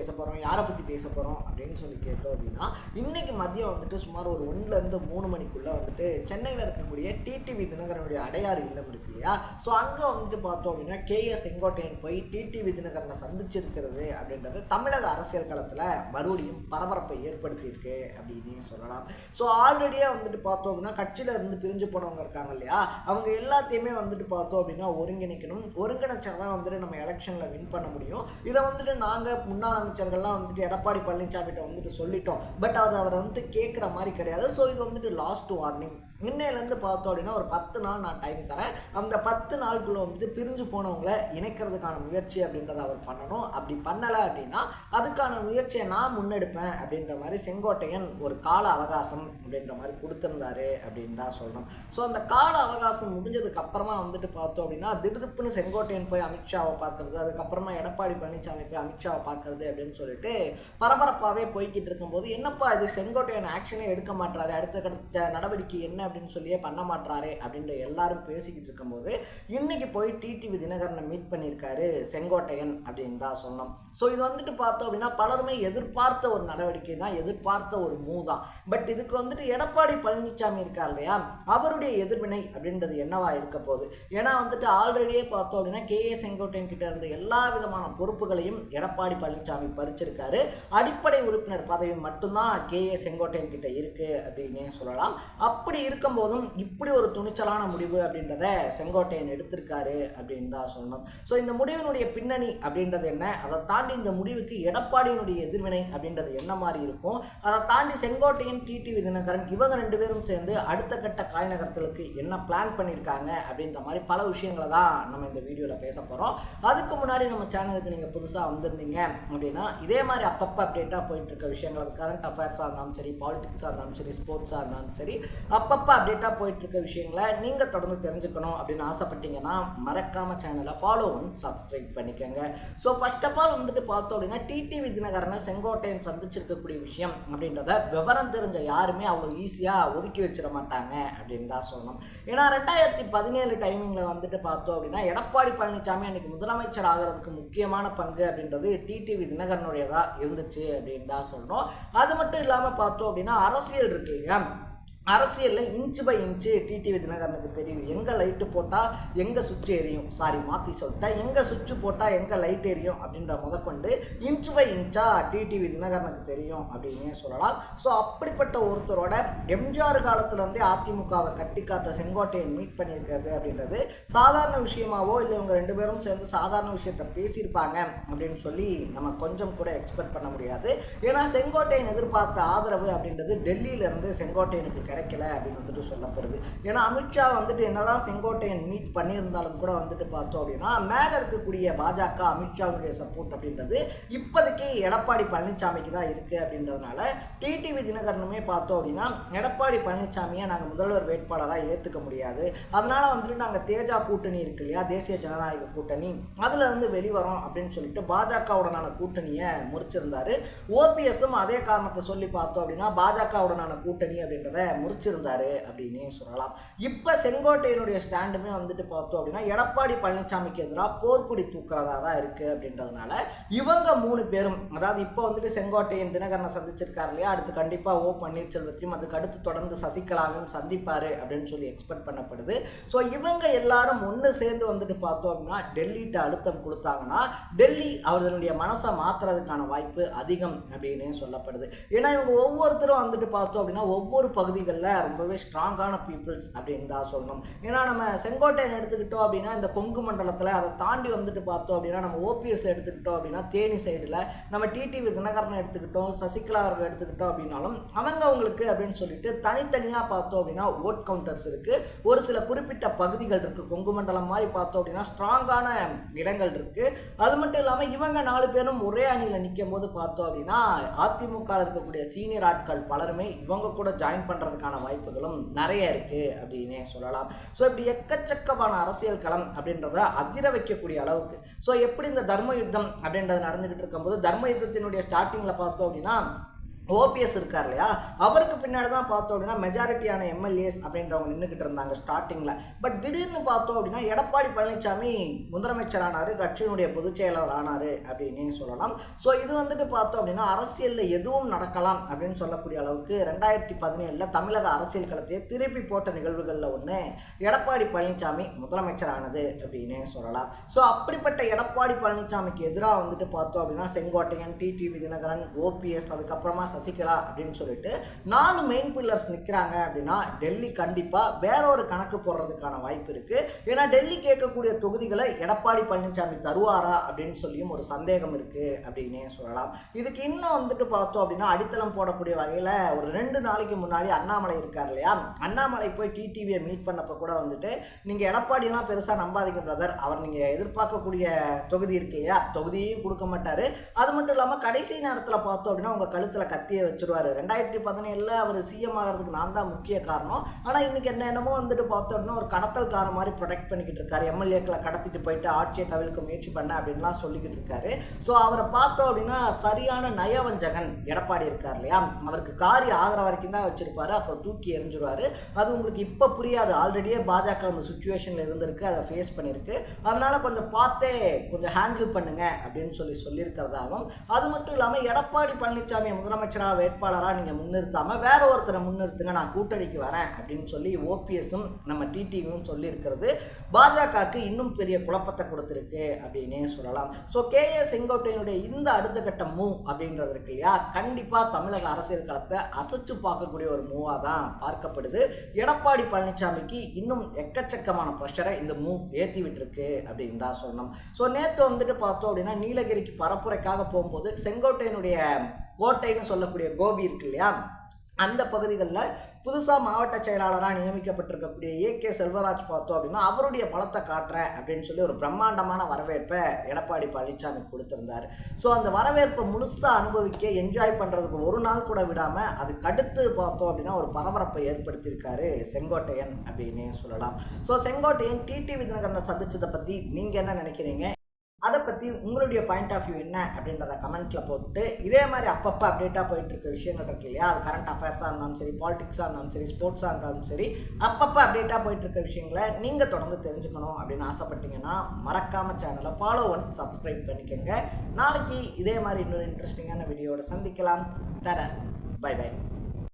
பேச போகிறோம் யாரை பற்றி பேச போகிறோம் அப்படின்னு சொல்லி கேட்டோம் அப்படின்னா இன்னைக்கு மதியம் வந்துட்டு சுமார் ஒரு ஒன்றுலேருந்து மூணு மணிக்குள்ளே வந்துட்டு சென்னையில் இருக்கக்கூடிய டிடிவி தினகரனுடைய அடையாறு இல்லம் இருக்கு இல்லையா? ஸோ அங்கே வந்துட்டு பார்த்தோம் அப்படின்னா கேஎஸ் செங்கோட்டையன் போய் டிடிவி தினகரனை சந்திச்சிருக்கிறது அப்படின்றது தமிழக அரசியல் களத்தில் மறுபடியும் பரபரப்பை ஏற்படுத்தியிருக்கு அப்படின்னு சொல்லலாம். ஸோ ஆல்ரெடியே வந்துட்டு பார்த்தோம் அப்படின்னா கட்சியில் இருந்து பிரிஞ்சு போனவங்க இருக்காங்க இல்லையா? அவங்க எல்லாத்தையுமே வந்துட்டு பார்த்தோம் அப்படின்னா ஒருங்கிணைக்கணும். ஒருங்கிணைச்சா தான் வந்துட்டு நம்ம எலெக்ஷனில் வின் பண்ண முடியும். இதை வந்துட்டு நாங்கள் முன்னாள் அமைச்சர்கள்லாம் வந்துட்டு எடப்பாடி பழனிசாமிகிட்ட வந்துட்டு சொல்லிட்டோம். பட் அது அவர் வந்துட்டு கேட்குற மாதிரி கிடையாது. ஸோ இது வந்துட்டு லாஸ்ட் வார்னிங் இன்னையிலேருந்து பார்த்தோம் அப்படின்னா ஒரு பத்து நாள் நான் டைம் தரேன். அந்த பத்து நாளுக்குள்ள வந்துட்டு பிரிஞ்சு போனவங்களை இணைக்கிறதுக்கான முயற்சி அப்படின்றத அவர் பண்ணணும். அப்படி பண்ணலை அப்படின்னா அதுக்கான முயற்சியை நான் முன்னெடுப்பேன் அப்படின்ற மாதிரி செங்கோட்டையன் ஒரு கால அவகாசம் அப்படின்ற மாதிரி கொடுத்துருந்தாரு அப்படின்னு தான் சொல்லணும். ஸோ அந்த கால அவகாசம் முடிஞ்சதுக்கு அப்புறமா வந்துட்டு பார்த்தோம் அப்படின்னா திடுதுப்புன்னு செங்கோட்டையன் போய் அமித்ஷாவை பார்க்கறது அதுக்கப்புறமா எடப்பாடி பழனிசாமி போய் அமித்ஷாவை பார்க்கறது அப்படின்னு சொல்லிட்டு பரபரப்பாகவே போய்கிட்டு இருக்கும்போது என்னப்பா இது செங்கோட்டையன் ஆக்ஷனே எடுக்க மாட்டாரு அடுத்த கடத்த நடவடிக்கை என்ன அப்படின்னு சொல்லியே பண்ண மாட்டாரே அப்படின்ற எல்லாரும் பேசிக்கிட்டு இருக்கும்போது இன்னைக்கு போய் டிடிவி தினகரனை மீட் பண்ணியிருக்காரு செங்கோட்டையன் அப்படின்னு தான் சொன்னோம். ஸோ இது வந்துட்டு பார்த்தோம் அப்படின்னா பலருமே எதிர்பார்த்த ஒரு நடவடிக்கை தான் எதிர்பார்த்த ஒரு மூ தான். பட் இதுக்கு வந்துட்டு எடப்பாடி பழனிசாமி இருக்கார் இல்லையா? அவருடைய எதிர்வினை அப்படின்றது என்னவா இருக்க போகுது? ஏன்னா வந்துட்டு ஆல்ரெடியே பார்த்தோம் அப்படின்னா கே ஏ செங்கோட்டையன் கிட்ட இருந்த எல்லா விதமான பொறுப்புகளையும் எடப்பாடி பழனிசாமி பறிச்சிருக்காரு. அடிப்படை உறுப்பினர் பதவி மட்டும்தான் கே ஏ செங்கோட்டையன் கிட்ட இருக்கு அப்படின்னே சொல்லலாம். அப்படி இருக்கும் போதும் இப்படி ஒரு துணிச்சலான முடிவு அப்படின்றத செங்கோட்டையன் எடுத்திருக்காரு அப்படின்னு தான் சொல்லணும். ஸோ இந்த முடிவினுடைய பின்னணி அப்படின்றது என்ன? அதை தாண்டி இந்த முடிவுக்கு எடப்பாடியினுடைய எதிர்வினை அப்படின்றது என்ன மாதிரி இருக்கும்? அதை தாண்டி செங்கோட்டையன் டிடிவி தினகரன் இவங்க ரெண்டு பேரும் சேர்ந்து அடுத்த கட்ட காய் நகர்த்தலுக்கு என்ன பிளான் பண்ணியிருக்காங்க அப்படின்ற மாதிரி பல விஷயங்களை தான் நம்ம இந்த வீடியோவில் பேச போகிறோம் அதுக்கு முன்னாடி நம்ம சேனலுக்கு நீங்கள் புதுசாக வந்திருந்தீங்க அப்படின்னா இதே மாதிரி அப்பப்போ அப்டேட்டாக போயிட்டு இருக்க விஷயங்கள் கரண்ட் அஃபேர்ஸாக இருந்தாலும் சரி பாலிடிக்ஸாக இருந்தாலும் சரி ஸ்போர்ட்ஸாக இருந்தாலும் சரி அப்பப்போ அப்டேட்டாக போயிட்டு இருக்க விஷயங்களை நீங்கள் தொடர்ந்து தெரிஞ்சுக்கணும் அப்படின்னு ஆசைப்பட்டீங்கன்னா மறக்காம சேனலை ஃபாலோ பண்ணி சப்ஸ்கிரைப் பண்ணிக்கோங்க. ஸோ ஃபர்ஸ்ட் ஆஃப் ஆல் வந்துட்டு பார்த்தோம் அப்படின்னா டிடி விஜயநகரனை செங்கோட்டையன் சந்திச்சிருக்கக்கூடிய விஷயம் அப்படின்றத விவரம் தெரிஞ்ச யாருமே அவ்வளோ ஈஸியாக ஒதுக்கி வச்சிட மாட்டாங்க அப்படின்னு தான் சொல்லணும். ஏன்னா ரெண்டாயிரத்தி பதினேழு டைமிங்கில் வந்துட்டு பார்த்தோம் அப்படின்னா எடப்பாடி பழனிசாமி அன்னைக்கு முதலமைச்சர் ஆகிறதுக்கு முக்கியமான பங்கு அப்படின்றது டிடிவி தினகரனுடையதாக இருந்துச்சு அப்படின்னு தான் சொல்லணும். அது மட்டும் இல்லாமல் பார்த்தோம் அப்படின்னா அரசியல் இருக்கு இல்லையா? அரசியலில் இன்ச்சு பை இன்ச்சு டிடிவி தினகரனுக்கு தெரியும். எங்கே லைட்டு போட்டால் எங்கே சுவிட்ச் எரியும்? சாரி மாற்றி சொல்லிட்டேன். எங்கே சுவிட்ச் போட்டால் எங்கே லைட் எரியும்? அப்படின்ற முதற்கொண்டு இன்ச்சு பை இன்ச்சாக டிடிவி தினகரனுக்கு தெரியும் அப்படின்னே சொல்லலாம்? ஸோ அப்படிப்பட்ட ஒருத்தரோட எம்ஜிஆர் காலத்துலேருந்தே அதிமுகவை கட்டி காத்த செங்கோட்டையன் மீட் பண்ணியிருக்கிறது அப்படின்றது சாதாரண விஷயமாவோ இல்லை இவங்க ரெண்டு பேரும் சேர்ந்து சாதாரண விஷயத்த பேசியிருப்பாங்க அப்படின்னு சொல்லி நம்ம கொஞ்சம் கூட எக்ஸ்பெக்ட் பண்ண முடியாது. ஏன்னா செங்கோட்டையன் எதிர்பார்த்த ஆதரவு அப்படின்றது டெல்லியிலேருந்து செங்கோட்டையனுக்கு கிடைக்கல அப்படின்னு வந்துட்டு சொல்லப்படுது. ஏன்னா அமித்ஷா வந்துட்டு என்னதான் செங்கோட்டையன் மீட் பண்ணியிருந்தாலும் கூட வந்துட்டு பார்த்தோம் அப்படின்னா மேலே இருக்கக்கூடிய பாஜக அமித்ஷாவுடைய சப்போர்ட் அப்படின்றது இப்போதைக்கு எடப்பாடி பழனிசாமிக்கு தான் இருக்குது அப்படின்றதுனால டிடிவி தினகரனுமே பார்த்தோம் அப்படின்னா எடப்பாடி பழனிசாமியை நாங்கள் முதல்வர் வேட்பாளராக ஏற்றுக்க முடியாது. அதனால வந்துட்டு நாங்கள் தேஜா கூட்டணி இருக்கு இல்லையா தேசிய ஜனநாயக கூட்டணி அதுல இருந்து வெளிவரோம் அப்படின்னு சொல்லிட்டு பாஜகவுடனான கூட்டணியை முறிச்சிருந்தாரு. ஓபிஎஸும் அதே காரணத்தை சொல்லி பார்த்தோம் அப்படின்னா பாஜகவுடனான கூட்டணி அப்படின்றத முறிச்சிருந்தாரு அப்படின்னே சொல்லலாம். இப்போ செங்கோட்டையினுடைய ஸ்டாண்டுமே வந்துட்டு பார்த்தோம் அப்படின்னா எடப்பாடி பழனிசாமிக்கு எதிராக போர்க்குடி தூக்குறதா தான் இருக்கு அப்படின்றதுனால இவங்க மூணு பேரும் அதாவது இப்போ வந்துட்டு செங்கோட்டையின் தினகரனை சந்திச்சிருக்காரு இல்லையா? அடுத்து கண்டிப்பாக ஓ பன்னீர்செல்வத்தையும் அதுக்கு அடுத்து தொடர்ந்து சசிகலாவையும் சந்திப்பாரு அப்படின்னு சொல்லி எக்ஸ்பெக்ட் பண்ணப்படுது. ஸோ இவங்க எல்லாரும் ஒன்று சேர்ந்து வந்துட்டு பார்த்தோம் அப்படின்னா டெல்லிட்ட அழுத்தம் கொடுத்தாங்கன்னா டெல்லி அவர்களுடைய மனசை மாற்றுறதுக்கான வாய்ப்பு அதிகம் அப்படின்னு சொல்லப்படுது. ஏன்னா இவங்க ஒவ்வொருத்தரும் வந்துட்டு பார்த்தோம் அப்படின்னா ஒவ்வொரு பகுதிகளில் ரொம்பவே ஸ்ட்ராங்கான பீப்புள்ஸ் அப்படின்னு தான் சொல்லணும். ஏன்னா நம்ம செங்கோட்டையன் எடுத்துக்கிட்டோம் அப்படின்னா இந்த கொங்கு மண்டலத்தில் அதை தாண்டி வந்துட்டு பார்த்தோம் அப்படின்னா நம்ம ஓபிஎஸ் எடுத்துக்கிட்டோம் அப்படின்னா தேனி சைடில் நம்ம டிடிவி தினகரன் எடுத்துக்கிட்டோம் சசிகலா அவர்கள் எடுத்துக்கிட்டோம் அப்படின்னாலும் அவங்க அவங்களுக்கு அப்படின்னு சொல்லிட்டு தனித்தனியாக பார்த்தோம் அப்படின்னா ஓட் கவுண்டர்ஸ் இருக்குது ஒரு சில குறிப்பிட்ட பகுதிகள் இருக்குது கொங்கு மண்டலம் மாதிரி பார்த்தோம் அப்படின்னா ஸ்ட்ராங்கான இடங்கள் இருக்குது அது மட்டும் இல்லாமல் இவங்க நாலு பேரும் ஒரே அணியில் நிற்கும் போது பார்த்தோம் அப்படின்னா அதிமுக இருக்கக்கூடிய சீனியர் ஆட்கள் பலருமே இவங்க கூட ஜாயின் பண்ணுறதுக்கு பண்ணுறதுக்கான வாய்ப்புகளும் நிறைய இருக்குது அப்படின்னே சொல்லலாம். ஸோ இப்படி எக்கச்சக்கமான அரசியல் களம் அப்படின்றத அதிர வைக்கக்கூடிய அளவுக்கு ஸோ எப்படி இந்த தர்ம யுத்தம் அப்படின்றது நடந்துகிட்டு இருக்கும்போது தர்ம யுத்தத்தினுடைய ஸ்டார்டிங்கில் பார்த்தோம் அப்படின்னா ஓபிஎஸ் இருக்கார் இல்லையா? அவருக்கு பின்னாடி தான் பார்த்தோம் அப்படின்னா மெஜாரிட்டியான எம்எல்ஏஸ் அப்படின்றவங்க நின்றுக்கிட்டு இருந்தாங்க ஸ்டார்டிங்கில் பட் திடீர்னு பார்த்தோம் அப்படின்னா எடப்பாடி பழனிசாமி முதலமைச்சர் ஆனார் கட்சியினுடைய பொதுச் செயலாளர் ஆனார் அப்படின்னே சொல்லலாம். ஸோ இது வந்துட்டு பார்த்தோம் அப்படின்னா அரசியலில் எதுவும் நடக்கலாம் அப்படின்னு சொல்லக்கூடிய அளவுக்கு ரெண்டாயிரத்தி பதினேழில் தமிழக அரசியல் களத்தையே திருப்பி போட்ட நிகழ்வுகளில் ஒன்று எடப்பாடி பழனிசாமி முதலமைச்சர் ஆனது அப்படின்னே சொல்லலாம். ஸோ அப்படிப்பட்ட எடப்பாடி பழனிசாமிக்கு எதிராக வந்துட்டு பார்த்தோம் அப்படின்னா செங்கோட்டையன் டிடிவி தினகரன் ஓபிஎஸ் அதுக்கப்புறமா சசிகலா அப்படின்னு சொல்லிட்டு நாலு மெயின் பில்லர்ஸ் நிற்கிறாங்க அப்படின்னா டெல்லி கண்டிப்பாக வேற ஒரு கணக்கு போடுறதுக்கான வாய்ப்பு இருக்குது ஏன்னா டெல்லி கேட்கக்கூடிய தொகுதிகளை எடப்பாடி பழனிசாமி தருவாரா அப்படின்னு சொல்லியும் ஒரு சந்தேகம் இருக்கு அப்படின்னே சொல்லலாம். இதுக்கு இன்னும் வந்துட்டு பார்த்தோம் அப்படின்னா அடித்தளம் போடக்கூடிய வகையில் ஒரு ரெண்டு நாளைக்கு முன்னாடி அண்ணாமலை இருக்கார் இல்லையா? அண்ணாமலை போய் டிடிவியை மீட் பண்ணப்போ கூட வந்துட்டு நீங்கள் எடப்பாடியெல்லாம் பெருசாக நம்பாதீங்க பிரதர் அவர் நீங்கள் எதிர்பார்க்கக்கூடிய தொகுதி இருக்கு இல்லையா? தொகுதியும் கொடுக்க மாட்டார். அது மட்டும் இல்லாமல் கடைசி நேரத்தில் பார்த்தோம் அப்படின்னா உங்கள் கழுத்தில் கத்தியை வச்சிருவாரு. ரெண்டாயிரத்தி பதினேழில் அவர் சிஎம் ஆகிறதுக்கு நான் தான் முக்கிய காரணம். ஆனால் இன்னைக்கு என்ன என்னமோ வந்துட்டு பார்த்தோம் அப்படின்னா ஒரு கடத்தல்கார மாதிரி ப்ரொடெக்ட் பண்ணிக்கிட்டு இருக்காரு. எம்எல்ஏக்களை கடத்திட்டு போயிட்டு ஆட்சியை கவிழ்க்க முயற்சி பண்ண அப்படின்லாம் சொல்லிக்கிட்டு இருக்காரு. ஸோ அவரை பார்த்தோம் அப்படின்னா சரியான நயவஞ்சகன் எடப்பாடி இருக்கார் இல்லையா? அவருக்கு காரி ஆகிற வரைக்கும் தான் வச்சுருப்பாரு. அப்புறம் தூக்கி எரிஞ்சிருவார் அது உங்களுக்கு இப்போ புரியாது. ஆல்ரெடியே பாஜக அந்த சுச்சுவேஷனில் இருந்திருக்கு. அதை ஃபேஸ் பண்ணியிருக்கு அதனால் கொஞ்சம் பார்த்தே கொஞ்சம் ஹேண்டில் பண்ணுங்க அப்படின்னு சொல்லி சொல்லியிருக்கிறதாகவும் அது மட்டும் இல்லாமல் எடப்பாடி பழனிசாமி முதலமைச்சர் முதலமைச்சராக வேட்பாளராக நீங்கள் முன்னிறுத்தாமல் வேற ஒருத்தரை முன்னிறுத்துங்க நான் கூட்டணிக்கு வரேன் அப்படின்னு சொல்லி ஓபிஎஸும் நம்ம டிடிவியும் சொல்லியிருக்கிறது. பாஜகவுக்கு இன்னும் பெரிய குழப்பத்தை கொடுத்துருக்கு அப்படின்னே சொல்லலாம். ஸோ கே ஏ செங்கோட்டையனுடைய இந்த அடுத்த கட்ட மூவ் அப்படின்றது இருக்கு இல்லையா? கண்டிப்பாக தமிழக அரசியல் களத்தை அசைச்சு பார்க்கக்கூடிய ஒரு மூவாக தான் பார்க்கப்படுது. எடப்பாடி பழனிசாமிக்கு இன்னும் எக்கச்சக்கமான ப்ரெஷரை இந்த மூவ் ஏற்றி விட்டுருக்கு அப்படின்னு தான் சொல்லணும். ஸோ நேற்று வந்துட்டு பார்த்தோம் அப்படின்னா நீலகிரிக்கு பரப்புரைக்காக போகும்போது செங்கோட்டையனுடைய கோட்டைன்னு சொல்லக்கூடிய கோபி இருக்கு இல்லையா? அந்த பகுதிகளில் புதுசாக மாவட்ட செயலாளராக நியமிக்கப்பட்டிருக்கக்கூடிய ஏ கே செல்வராஜ் பார்த்தோம் அப்படின்னா அவருடைய பலத்தை காட்டுறேன் அப்படின்னு சொல்லி ஒரு பிரம்மாண்டமான வரவேற்பை எடப்பாடி பழனிசாமி கொடுத்துருந்தார். ஸோ அந்த வரவேற்பை முழுசாக அனுபவிக்க என்ஜாய் பண்ணுறதுக்கு ஒரு நாள் கூட விடாமல் அதுக்கு அடுத்து பார்த்தோம் அப்படின்னா ஒரு பரபரப்பை ஏற்படுத்தியிருக்காரு செங்கோட்டையன் அப்படின்னே சொல்லலாம். ஸோ செங்கோட்டையன் டிடிவி தினகரனை சந்தித்ததை பற்றி நீங்கள் என்ன நினைக்கிறீங்க? அதை பற்றி உங்களுடைய பாயிண்ட் ஆஃப் வியூ என்ன அப்படின்றத கமெண்ட்டில் போட்டு இதே மாதிரி அப்பப்போ அப்டேட்டாக போயிட்டு இருக்க விஷயங்கள் இருக்கு இல்லையா? அது கரண்ட் அஃபேர்ஸாக இருந்தாலும் சரி பாலிடிக்ஸாக இருந்தாலும் சரி ஸ்போர்ட்ஸாக இருந்தாலும் சரி அப்பப்போ அப்டேட்டாக போயிட்டு இருக்க விஷயங்களை நீங்கள் தொடர்ந்து தெரிஞ்சுக்கணும் அப்படின்னு ஆசைப்பட்டீங்கன்னா மறக்காம சேனலை ஃபாலோ ஒன் சப்ஸ்கிரைப் பண்ணிக்கோங்க. நாளைக்கு இதே மாதிரி இன்னொரு இன்ட்ரெஸ்டிங்கான வீடியோட சந்திக்கலாம். தரேன் பை பை